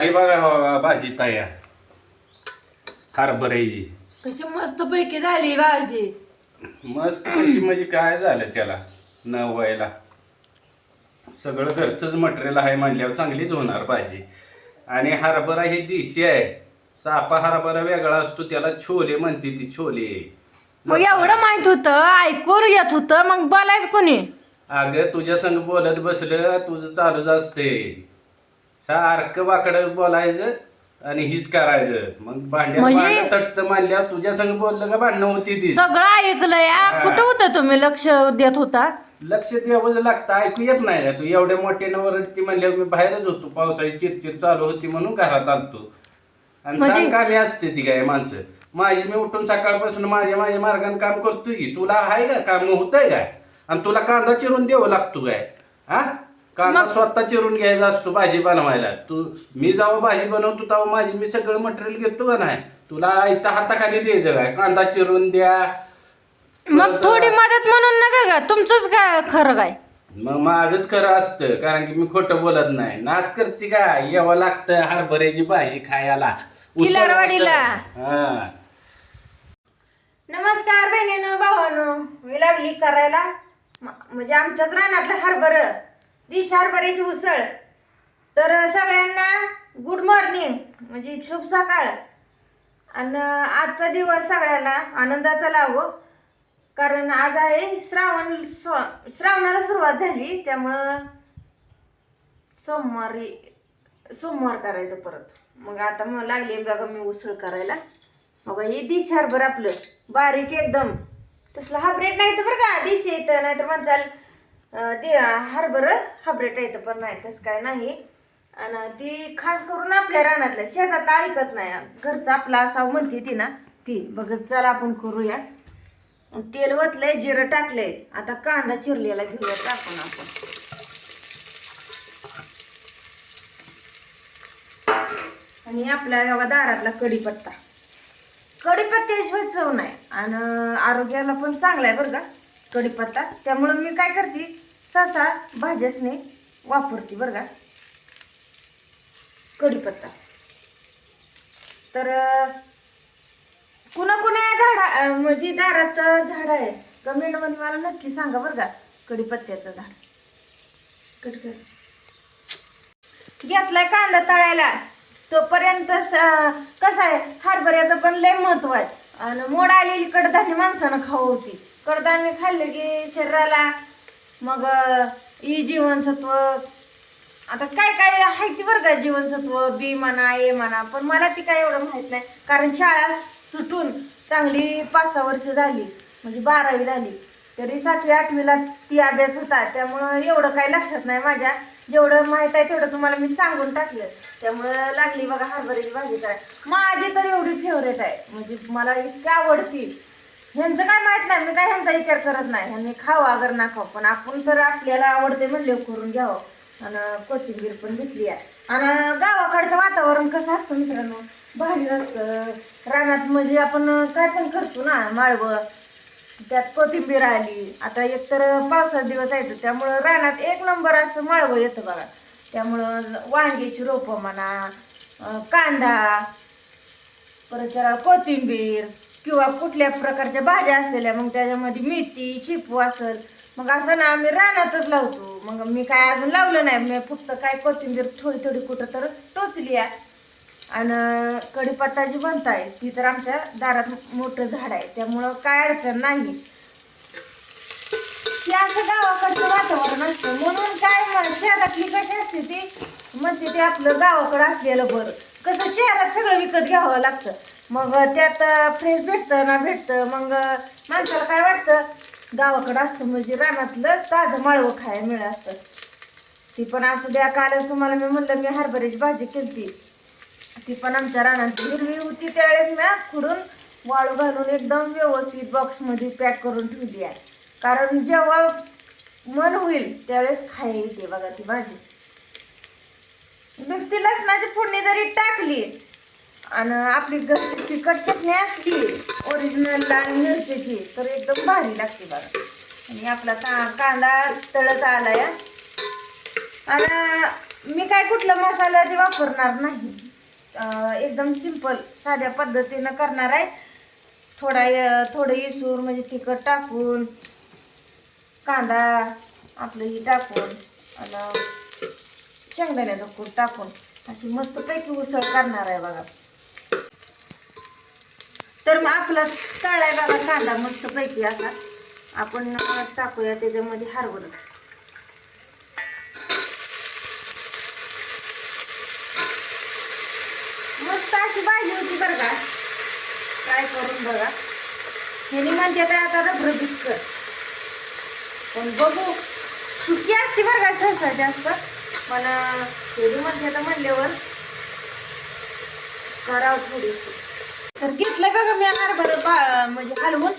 हे बघा हो, भाजी तयार. हरभऱ्याची. कशी मस्त पैकी झाली भाजी. मस्त पैकी म्हणजे काय झालं त्याला? न व्हायला सगळं घरचंच मटेरियल आहे म्हणल्यावर चांगलीच होणार भाजी. आणि हरभरा हे देशी आहे. चापा हरभरा वेगळा असतो त्याला छोले म्हणते ती छोले. मग एवढं माहीत होतं ऐकून येत होतं मग बोलायचं कोणी? अगं तुझ्या संग बोलत बसलं तुझं चालूच असते सारखं वाकडं बोलायचं आणि हीच करायचं. मग म्हणजे- भांडं तटतं मानल्यावर तुझ्या संग बोललं का भांडणं होती ती? सगळं ऐकलंय. आ, कुठं होतं तुम्ही लक्ष देत होता? लक्ष द्यावंच लागतं ऐकू येत नाही. तू एवढ्या मोठ्यानं वरडती म्हणल्यावर मी बाहेरच होतो. पावसाळी चिरचिर चालू होती म्हणून घरात आलतो. आणि म्हणजे- सांग कामी असते ती काय माणसं. माझी मी उठून सकाळपासून माझ्या माझ्या मार्गाने काम करतोय की? तुला आहे का? काम होतंय काय? आणि तुला कांदा चिरून द्यावं लागतो काय? हा कांदा स्वतः चिरून घ्यायचा असतो भाजी बनवायला. तू मी जेव्हा भाजी बनवतो तेव्हा माझी मी सगळं मटेरियल घेतो का नाही? तुला आयता हाताखाली द्यायचं काय? कांदा चिरून द्या. मग थोडी मदत म्हणून नका का तुमचंच काय खरं काय? मग माझंच खरं असतं कारण की मी खोटं बोलत नाही. नाद करते का? यावं लागतं हरभऱ्याची भाजी खायला. उसळ- किलारवाडीला. उसळ. हा. नमस्कार बहिणीनं भावानो. मी लागली करायला. म- म्हणजे आमच्याच रानातलं हरभर. दिश उसळ. तर सगळ्यांना गुड मॉर्निंग म्हणजे शुभ सकाळ. आणि आजचा दिवस सगळ्यांना आनंदाचा लागो. कारण आज आहे श्रावण स्व- श्रावणाला सुरुवात झाली त्यामुळं सोमवारी सोमवार करायचं परत. मग आता मग लागली बघा मी उसळ करायला. बघा हे दिश हरभर आपलं बारीक एकदम. तसलं हाब्रेट नाही तर बरं का दिश येतं नाहीतर म्हणचाल दे ते हरभर येतं पण नाही तसं काय नाही. आणि ती खास करून आपल्या रानातल्या शेतातला ऐकत नाही. घरचा आपला असावं म्हणते ती ना ती. बघत चला आपण करूया. तेल वतलंय जिरं टाकलंय. आता कांदा चिरलेला घेऊया टाकून आपण. आणि आपल्या एवढा दारातला कढीपत्ता. कढीपत्त्याशिवाय चव नाही. आणि आरोग्याला पण चांगला आहे बरं का कढीपत्ता. त्यामुळं मी काय करते सहसा भाज्यासने वापरते बरं का. कढीपत्ता. तर अं, कुणा कुणा झाडा म्हणजे दारात झाड आहे कमेंटमध्ये मला नक्की सांगा बरं का कढीपत्त्याचं झाड. कट घेतलाय कांदा तळायला. तोपर्यंत कसं आहे हरभऱ्याचं पण लय महत्त्व आहे. आणि मोड आलेली कडधान्य माणसानं खाऊ होती. कडधान्य खाल्लं की शरीराला मग ई जीवनसत्व आता काय काय आहे ती बरं का जीवनसत्व? बी म्हणा ए म्हणा पण मला ती काय एवढं माहीत नाही. कारण शाळा सुटून चांगली पाच सहा वर्ष झाली म्हणजे बारावी झाली. तरी सातवी आठवीला ती अभ्यास होता. त्यामुळं एवढं काही लक्षात नाही माझ्या. जेवढं माहीत आहे तेवढं तुम्हाला मी सांगून टाकलं. त्यामुळं लागली बघा हरभऱ्याची भाजी काय. माझी तर एवढी फेवरेट आहे. म्हणजे मला इतकी आवडती. ह्यांचं काय माहीत नाही मी काय ह्यांचा विचार करत नाही. ह्यांनी खावं अगर ना खाऊ पण आपण तर आपल्याला आवडते म्हणले करून घ्यावं. आणि कोथिंबीर पण घेतली आहे. आणि गावाकडचं वातावरण कसं असतं मित्रांनो? भारी असतं. रानात म्हणजे आपण काय पण करतो ना माळवं. त्यात कोथिंबीर आली. आता एकतर पावसाचा दिवस आहे त्यामुळं रानात एक नंबर असं माळवं येतं बघा. त्यामुळं वांग्याची रोपं म्हणा कांदा परत त्याला कोथिंबीर किंवा कुठल्या प्रकारच्या भाज्या असलेल्या मग त्याच्यामध्ये मेथी शेपू असेल मग असं ना आम्ही रानातच लावतो. मग मी काय अजून लावलं नाही मी फक्त काय कोथिंबीर थोडी थोडी कुठं तर टोचली आहे. आणि कढीपत्ता जी आहे ती तर आमच्या दारात मोठं झाड आहे त्यामुळं काय अडचण नाही. ते असं गावाकडचं वातावरण असतं म्हणून काय शहरातली कशी असते ती म्हणते ते आपलं गावाकडं असलेलं बरं. कसं शहरात सगळं विकत घ्यावं लागतं. मग त्यात फ्रेश भेटतं ना भेटतं. मग माणसाला काय वाटतं? गावाकडं असतं म्हणजे रानातलं ताजं माळवं खायला मिळत असतं. ती पण असू द्या कालच तुम्हाला मी म्हणलं मी हरभऱ्याची भाजी केली ती पण आमच्या रानात हिरवी होती त्यावेळेस मी खुडून वाळू घालून एकदम व्यवस्थित बॉक्समध्ये पॅक करून ठेवली आहे. कारण जेव्हा मन होईल त्यावेळेस खायला येते बघा ती भाजी. नुसती लसणाची फोडणी जरी टाकली आणि आपली घरची तिखट चटणी असली ओरिजिनल लाल मिरचीची तर एकदम भारी लागते बघा. आणि आपला का कांदा तळत आलाय. आणि मी काय कुठलं मसाला ते वापरणार नाही. एकदम सिंपल साध्या पद्धतीनं करणार आहे. थोडा थोडं इसूर म्हणजे तिखट टाकून कांदा आपलं ही टाकून आणि शेंगदाण्याचं कूट टाकून अशी मस्तपैकी उसळ करणार आहे बघा. तर मग आपला तळाय बघा कांदा मस्तपैकी असा आपण टाकूया त्याच्यामध्ये हरवलं मस्त अशी भाजी होती बरं का. ट्राय करून बघा. ह्यानी म्हणजे तर आता रबरबीत कर पण बघू. सुकी असते बरं का सहसा जास्त. पण ह्यानी म्हणजे तर म्हणल्यावर करावं थोडीशी. तर घेतलं बघा मी हरभर पा म्हणजे हलवून.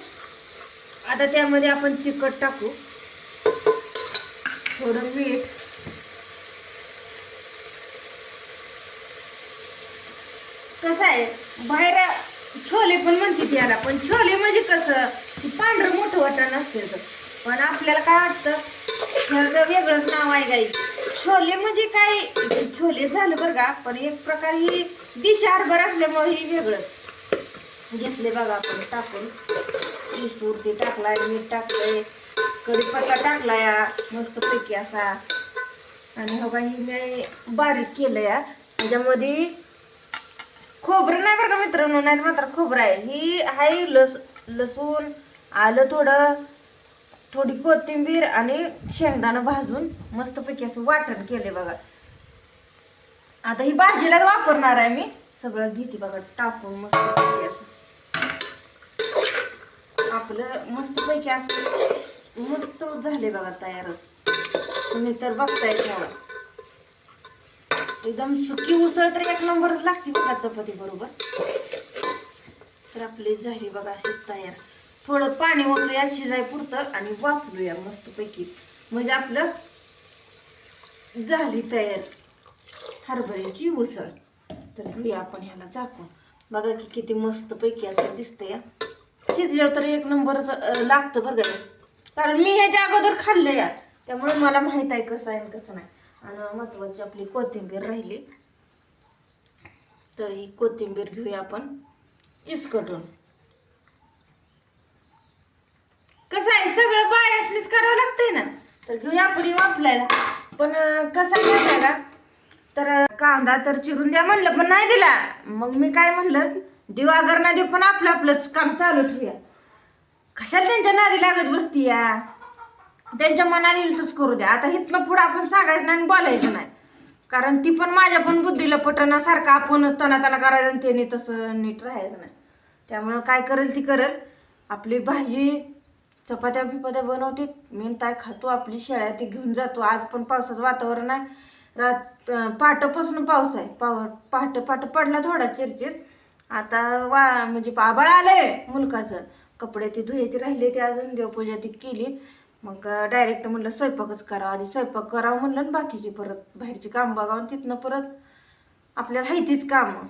आता त्यामध्ये आपण तिखट टाकू. थोडं मीठ. कसं आहे बाहेर छोले पण म्हणते याला पण छोले म्हणजे कसं पांढरं मोठं वाटण असते तर. पण आपल्याला काय वाटतं ह्याचं वेगळंच नाव आहे गाई. छोले म्हणजे काय छोले झालं बरं का पण एक प्रकार ही डिश हरभर असल्यामुळे ही वेगळं. घेतले बघा आपण टाकून. इसूर ते टाकलाय मीठ टाकलंय कढीपत्ता टाकलाय मस्त पैकी असा. आणि हो काही मी बारीक केलं या त्याच्यामध्ये खोबरं नाही बरं का मित्रांनो नाही मात्र खोबरं आहे. ही आहे लस लसूण आलं थोडं थोडी कोथिंबीर आणि शेंगदाणं भाजून मस्तपैकी असं वाटण केले बघा. आता ही भाजीला वापरणार आहे मी. सगळं घेते बघा टाकून मस्तपैकी असं. आपलं मस्तपैकी असं मस्त झाले बघा तयारच तुम्ही तर बघताय त्यावर एकदम सुकी उसळ तर एक नंबरच लागते बघा चपाती बरोबर. तर आपली झाली बघा अशी तयार. थोडं पाणी ओतूया शिजाय पुरतं आणि वापरूया मस्तपैकी. म्हणजे आपलं झाली तयार. हरभऱ्याची उसळ. घेऊया आपण ह्याला झाकून बघा की किती मस्तपैकी असं दिसतंय. शिजल्यावर तर एक नंबरच लागतं बरं का कारण मी ह्याच्या अगोदर खाल्लं या त्यामुळे मला माहीत आहे कसं आहे आणि कसं नाही. आणि महत्वाची आपली कोथिंबीर राहिली. तर ही कोथिंबीर घेऊया आपण इसकटून. कसं आहे? सगळं बायासनीच करावं लागतंय ना. तर घेऊया आपण वापलायला वापरायला पण कसं आहे का? तर कांदा तर चिरून द्या म्हणलं पण नाही दिला. मग मी काय म्हणलं देऊ अगर नाही देऊ पण आपलं आपलंच काम चालू ठेवूया. कशाला त्यांच्या नादी लागत बसती या त्यांच्या मनाला येईल करू द्या. आता इथनं पुढं आपण सांगायचं नाही आणि बोलायचं नाही. कारण ती पण माझ्या पण बुद्धीला पटण्यासारखं आपणच तना करायचं आणि त्याने तसं नीट राहायचं नाही. त्यामुळं काय करेल ती करेल. आपली भाजी चपात्या बिपात्या बनवते. मेन ताय खातो आपली शेळ्या ती घेऊन जातो. आज पण पावसाचं वातावरण आहे. रात अं, पहाटेपासून पाऊस आहे. पाव पहाटे पहाटे पडला थोडा चिरचिर. आता वा म्हणजे आबाळ आलंय मुलकाचं. कपडे ती धुयाचे राहिले ते अजून. देवपूजा ती केली. मग डायरेक्ट म्हणलं स्वयंपाकच करावा आधी स्वयंपाक करावं म्हणलं आणि बाकीची परत बाहेरची काम बघावं तिथनं परत आपल्याला हायतीच कामं.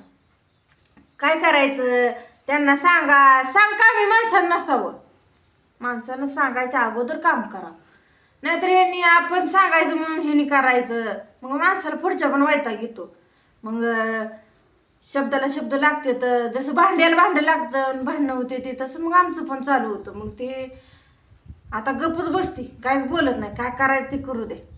काय करायचं? त्यांना सांगा. सांग कामी माणसांना नसावं माणसानं सांगायच्या अगोदर काम करा. नाहीतर यांनी आपण सांगायचं म्हणून ह्यांनी करायचं. मग माणसाला पुढच्या पण वैताग येतो. मग शब्दाला शब्द लागते तर जसं भांड्याला भांडं लागतं आणि भांडणं होते ते तसं मग आमचं पण चालू होतं. मग ते आता गपच बसती. काहीच बोलत नाही. काय करायचं ते करू दे.